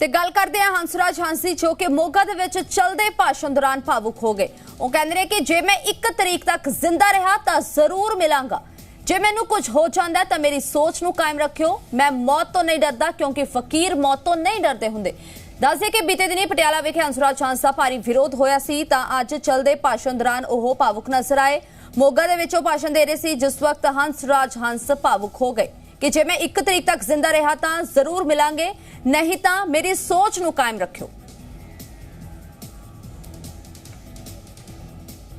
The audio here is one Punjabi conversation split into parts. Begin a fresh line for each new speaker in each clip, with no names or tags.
ਤੇ ਗੱਲ ਕਰਦੇ ਹਾਂ ਹੰਸਰਾਜ ਹਾਂਸੀ ਜੋ ਕਿ ਮੋਗਾ ਦੇ ਵਿੱਚ ਚਲਦੇ ਭਾਸ਼ਣ ਦੌਰਾਨ ਭਾਵੁਕ ਹੋ ਗਏ। ਉਹ ਕਹਿੰਦੇ ਨੇ ਕਿ ਜੇ ਮੈਂ 1 ਤਰੀਕ ਤੱਕ ਜ਼ਿੰਦਾ ਰਿਹਾ ਤਾਂ ਜ਼ਰੂਰ ਮਿਲਾਂਗਾ। ਜੇ ਮੈਨੂੰ ਕੁਝ ਹੋ ਜਾਂਦਾ ਤਾਂ ਮੇਰੀ ਸੋਚ ਨੂੰ ਕਾਇਮ ਰੱਖਿਓ। ਮੈਂ ਮੌਤ ਤੋਂ ਨਹੀਂ ਡਰਦਾ ਕਿਉਂਕਿ ਫਕੀਰ ਮੌਤ ਤੋਂ ਨਹੀਂ ਡਰਦੇ ਹੁੰਦੇ। ਦੱਸਦੇ ਕਿ ਬੀਤੇ ਦਿਨੀ ਪਟਿਆਲਾ ਵਿਖੇ ਹੰਸਰਾਜ ਹਾਂਸ ਦਾ ਭਾਰੀ ਵਿਰੋਧ ਹੋਇਆ ਸੀ ਤਾਂ ਅੱਜ ਚਲਦੇ ਭਾਸ਼ਣ ਦੌਰਾਨ ਉਹ ਭਾਵੁਕ ਨਜ਼ਰ ਆਏ। ਮੋਗਾ ਦੇ ਵਿੱਚ ਉਹ ਭਾਸ਼ਣ ਦੇ ਰਹੇ ਸੀ। ਜਿਸ ਵਕਤ ਹੰਸਰਾਜ ਹੰਸ ਭਾਵੁਕ ਹੋ ਗਏ। ਕਿ ਜੇ ਮੈਂ 1 ਤਰੀਕ ਤੱਕ ਜ਼ਿੰਦਾ ਰਿਹਾ ਤਾਂ ਜ਼ਰੂਰ ਮਿਲਾਂਗੇ, ਨਹੀਂ ਤਾਂ ਮੇਰੀ ਸੋਚ ਨੂੰ ਕਾਇਮ ਰੱਖਿਓ।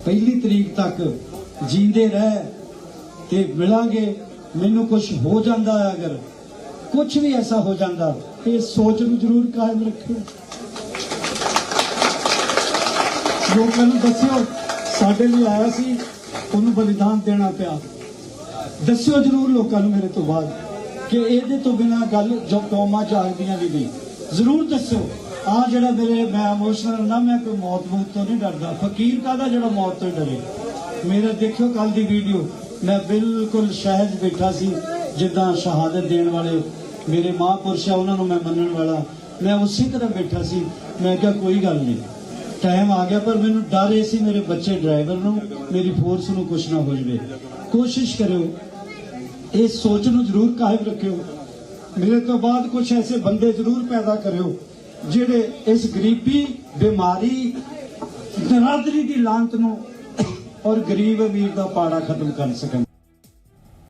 ਪਹਿਲੀ ਤਰੀਕ ਤੱਕ ਜੀਂਦੇ ਰਹਿ ਤੇ ਮਿਲਾਂਗੇ, ਮੈਨੂੰ ਕੁਝ ਹੋ ਜਾਂਦਾ ਹੈ ਅਗਰ ਕੁਝ ਵੀ ਐਸਾ ਹੋ ਜਾਂਦਾ ਇਹ ਸੋਚ ਨੂੰ ਜ਼ਰੂਰ ਕਾਇਮ ਰੱਖਿਓ। ਲੋਕਾਂ ਨੂੰ ਦੱਸਿਓ, ਸਾਡੇ ਲਈ ਆਇਆ ਸੀ, ਉਹਨੂੰ ਬਲੀਦਾਨ ਦੇਣਾ ਪਿਆ। ਦੱਸਿਓ ਜ਼ਰੂਰ ਲੋਕਾਂ ਨੂੰ ਮੇਰੇ ਤੋਂ ਬਾਅਦ ਕਿ ਇਹਦੇ ਤੋਂ ਬਿਨਾ ਗੱਲ ਜੋ ਕੌਮਾਂ ਜਾਗਦੀਆਂ ਵੀ ਨਹੀਂ। ਜ਼ਰੂਰ ਦੱਸਿਓ। ਆ ਜਿਹੜਾ ਮੇਰੇ, ਮੈਂ ਇਮੋਸ਼ਨਲ ਨਾ, ਮੈਂ ਕੋਈ ਮੌਤ ਮੌਤ ਤੋਂ ਨਹੀਂ ਡਰਦਾ। ਫਕੀਰ ਕਾਦਾ ਜਿਹੜਾ ਮੌਤ ਤੋਂ ਡਰੇ? ਮੇਰਾ ਦੇਖਿਓ ਕੱਲ ਦੀ ਵੀਡੀਓ ਮੈਂ ਬਿਲਕੁਲ ਸਹਿਜ ਬੈਠਾ ਸੀ, ਜਿੱਦਾਂ ਸ਼ਹਾਦਤ ਦੇਣ ਵਾਲੇ ਮੇਰੇ ਮਹਾਂਪੁਰਸ਼ ਆ, ਉਹਨਾਂ ਨੂੰ ਮੈਂ ਮੰਨਣ ਵਾਲਾ। ਮੈਂ ਉਸੇ ਤਰ੍ਹਾਂ ਬੈਠਾ ਸੀ। ਮੈਂ ਕਿਹਾ, ਕੋਈ ਗੱਲ ਨਹੀਂ। ਟਾਈਮ ਆ ਗਿਆ, ਪਰ ਮੈਨੂੰ ਡਰ ਇਹ ਸੀ ਮੇਰੇ ਬੱਚੇ ਡਰਾਈਵਰ ਨੂੰ, ਮੇਰੀ ਫੋਰਸ ਨੂੰ ਕੁਝ ਨਾ ਹੋ ਜਵੇ। ਕੋਸ਼ਿਸ਼ ਕਰਿਓ। ਇਸ ਸੋਚ ਨੂੰ ਜ਼ਰੂਰ ਕਾਇਮ ਰੱਖਿਓ। ਮੇਰੇ ਤੋਂ ਬਾਅਦ ਕੁਝ ਐਸੇ ਬੰਦੇ ਜ਼ਰੂਰ ਪੈਦਾ ਕਰਿਓ, ਜਿਹੜੇ ਇਸ ਗਰੀਬੀ, ਬਿਮਾਰੀ, ਨਰਾਦਰੀ ਦੀ ਲਾਂਤ ਨੂੰ ਔਰ ਗਰੀਬ ਅਮੀਰ ਦਾ ਪਾੜਾ ਖਤਮ ਕਰ ਸਕਣ।